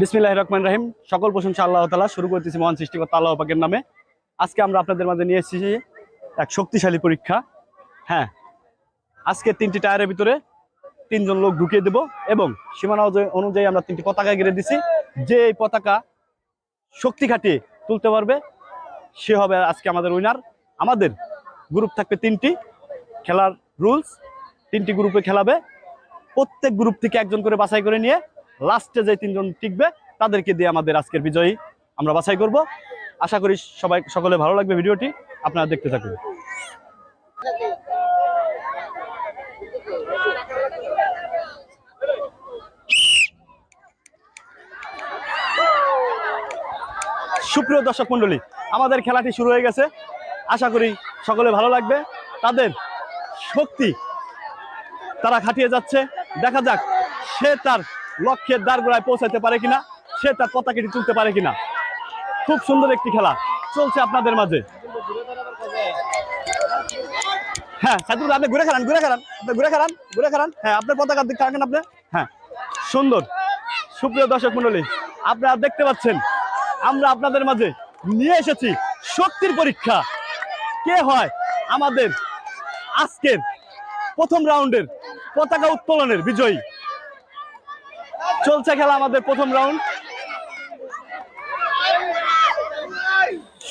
বিসমিল্লাহ রহমান রাহিম। সকল প্রশংসা আল্লাহ তালা শুরু করতেছি মহান সৃষ্টিকর্তা আল্লাহ পাকের নামে। আজকে আমরা আপনাদের মাঝে নিয়ে এসেছি এক শক্তিশালী পরীক্ষা। হ্যাঁ আজকে তিনটি টায়ারের ভিতরে তিনজন লোক ঢুকিয়ে দেব এবং সীমানা অনুযায়ী- আমরা তিনটি পতাকা গেড়ে দিছি। যে এই পতাকা শক্তি খাটিয়ে তুলতে পারবে, সে হবে আজকে আমাদের উইনার আমাদের গ্রুপ থাকবে তিনটি। খেলার রুলস তিনটি গ্রুপে খেলাবে। প্রত্যেক গ্রুপ থেকে একজন করে বাছাই করে নিয়ে লাস্টে যে তিনজন টিকবে, তাদেরকে দিয়ে আমাদের আজকের বিজয়ী আমরা বাছাই করব। আশা করি সবাই, সকলে ভালো লাগবে ভিডিওটি। আপনারা দেখতে থাকুন। সুপ্রিয় দর্শক মণ্ডলী, আমাদের খেলাটি শুরু হয়ে গেছে। আশা করি সকলে ভালো লাগবে। তাদের শক্তি তারা খাটিয়ে যাচ্ছে। দেখা যাক সে তার লক্ষ্যের দ্বারগোড়ায় পৌঁছাতে পারে কিনা, সে তার পতাকাটি তুলতে পারে কিনা। খুব সুন্দর একটি খেলা চলছে আপনাদের মাঝে। হ্যাঁ আপনি ঘুরে খারান ঘুরে খারান আপনি ঘুরে খারান ঘুরে খারান হ্যাঁ আপনার পতাকার দিক থাকেন আপনি? হ্যাঁ সুন্দর। সুপ্রিয় দর্শক মণ্ডলী, আপনারা দেখতে পাচ্ছেন, আমরা আপনাদের মাঝে নিয়ে এসেছি শক্তির পরীক্ষা। কে হয় আমাদের আজকের প্রথম রাউন্ডের পতাকা উত্তোলনের বিজয়ী? চলছে খেলা আমাদের প্রথম রাউন্ড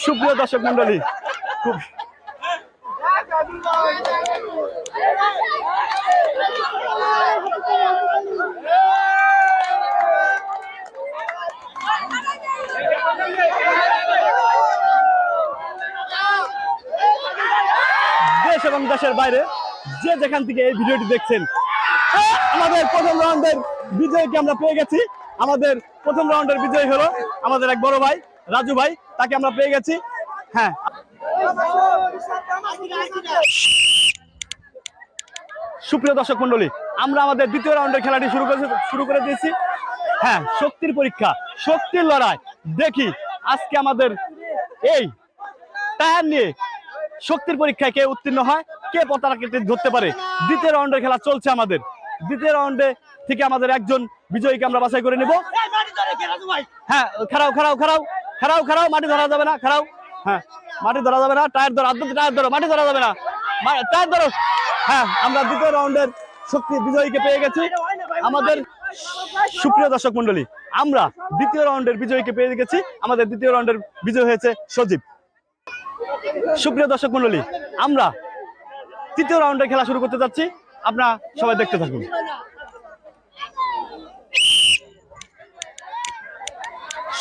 সুপ্রিয় দর্শক মন্ডলী খুব দেশ এবং দেশের বাইরে যে যেখান থেকে এই ভিডিওটি দেখছেন, আমাদের প্রথম রাউন্ডের বিজয়কে আমরা পেয়ে গেছি। আমাদের প্রথম রাউন্ডের বিজয় হলো আমাদের এক বড় ভাই, রাজু ভাই, তাকে আমরা পেয়ে গেছি। হ্যাঁ। সুপ্রিয় দর্শক মন্ডলী আমরা আমাদের দ্বিতীয় রাউন্ডের খেলাটি শুরু করে শুরু করে দিয়েছি। হ্যাঁ শক্তির পরীক্ষা, শক্তির লড়াই। দেখি, আজকে আমাদের এই টায়ার নিয়ে শক্তির পরীক্ষায় কে উত্তীর্ণ হয়, কে পতাকা কেটে ধরতে পারে। দ্বিতীয় রাউন্ডের খেলা চলছে আমাদের। দ্বিতীয় রাউন্ডে থেকে আমাদের একজন বিজয়ীকে আমরা বাছাই করে নেব। হ্যাঁ খারাও খারাও খারাও খারাও খারাও মাটি ধরা যাবে না খারাও হ্যাঁ মাটি ধরা যাবে না টায়ার ধরো আদৌ টায়ার ধরো মাটি ধরা যাবে না। টায়ার ধরো। হ্যাঁ আমরা দ্বিতীয় রাউন্ডের শক্তি বিজয়ীকে পেয়ে গেছি। আমাদের সুপ্রিয় দর্শক মন্ডলী আমরা দ্বিতীয় রাউন্ডের বিজয়ীকে পেয়ে গেছি। আমাদের দ্বিতীয় রাউন্ডের বিজয় হয়েছে সজীব। সুপ্রিয় দর্শক মন্ডলী আমরা তৃতীয় রাউন্ডের খেলা শুরু করতে যাচ্ছি। আপনারা সবাই দেখতে থাকুন।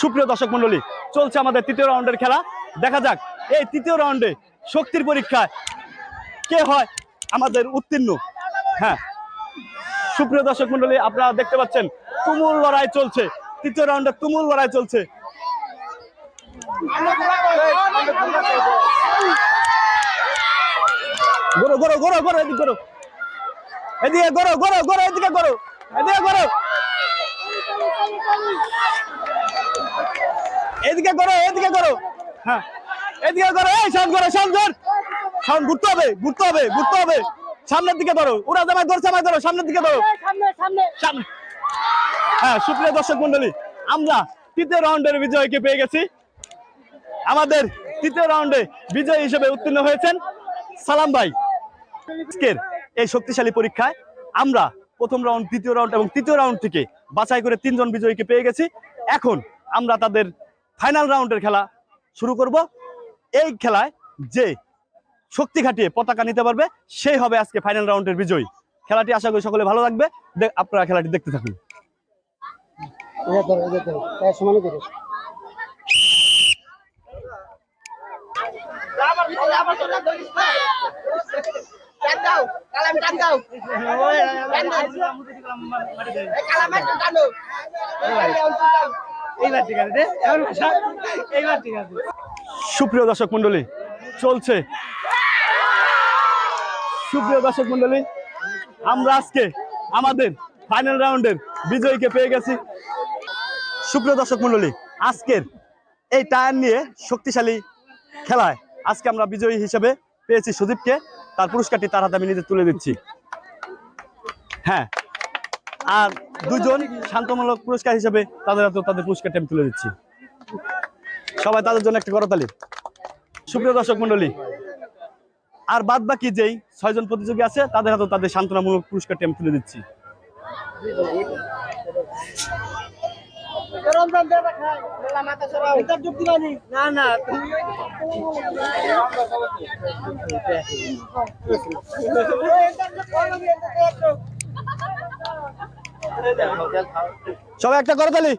সুপ্রিয় দর্শক মন্ডলী চলছে আমাদের তৃতীয় রাউন্ডের খেলা। দেখা যাক, এই তৃতীয় রাউন্ডে শক্তির পরীক্ষায় কে হয় আমাদের উত্তীর্ণ? হ্যাঁ। সুপ্রিয় দর্শক মন্ডলী আপনারা দেখতে পাচ্ছেন, তুমুল লড়াই চলছে। তৃতীয় রাউন্ডে তুমুল লড়াই চলছে। এদিকে গরো গরো গরো, এদিকে গরো। এদিকে গরো। এদিকে করো এদিকে করো। হ্যাঁ এদিকে করো। এই সাউন্ড করো সাউন্ড কর সাউন্ড ঘুরতে হবে ঘুরতে হবে ঘুরতে হবে। সামনের দিকে ধরো। ওরা জামাই ধরো জামাই ধরো, সামনের দিকে ধরো। হ্যাঁ সুপ্রিয় দর্শক মন্ডলী আমরা তৃতীয় রাউন্ডের বিজয়কে পেয়ে গেছি। আমাদের তৃতীয় রাউন্ডে বিজয় হিসেবে উত্তীর্ণ হয়েছেন সালাম ভাই। আজকের এই শক্তিশালী পরীক্ষায় আমরা প্রথম রাউন্ড দ্বিতীয় রাউন্ড এবং তৃতীয় রাউন্ড থেকে বাছাই করে তিনজন বিজয়ীকে পেয়ে গেছি। এখন আমরা তাদের ফাইনাল রাউন্ডের খেলা শুরু করব। এই খেলায় যে শক্তি খাটিয়ে পতাকা নিতে পারবে, সেই হবে আজকে ফাইনাল রাউন্ডের বিজয়ী। খেলাটি আশা করি সকলে ভালো লাগবে আপনারা খেলাটি দেখতে থাকুন। দাও কালাম টান দাও কালাম একটু সুপ্রিয় দর্শক মন্ডলী চলছে। সুপ্রিয় দর্শক মন্ডলী আমরা আজকে আমাদের ফাইনাল রাউন্ডের বিজয়ীকে পেয়ে গেছি। সুপ্রিয় দর্শক মন্ডলী আজকের এই টায়ার নিয়ে শক্তিশালী খেলায় আজকে আমরা বিজয়ী হিসেবে পেয়েছি সুদীপকে। তার পুরস্কারটি তার হাতে আমি নিজে তুলে দিচ্ছি। হ্যাঁ। আর দুজন শান্তমূলক পুরস্কার হিসেবে তাদের হাতে তাদের পুরস্কারটা আমি তুলে দিচ্ছি। সবাই তাদের জন্য একটা করতালি। সুপ্রিয় দর্শক মন্ডলী আর বাদ বাকি যেই ছয়জন প্রতিযোগী আছে, তাদের হাতে তাদের সান্ত্বনামূলক পুরস্কারটি আমি তুলে দিচ্ছি। না? না তুমি সবাই একটা করতালি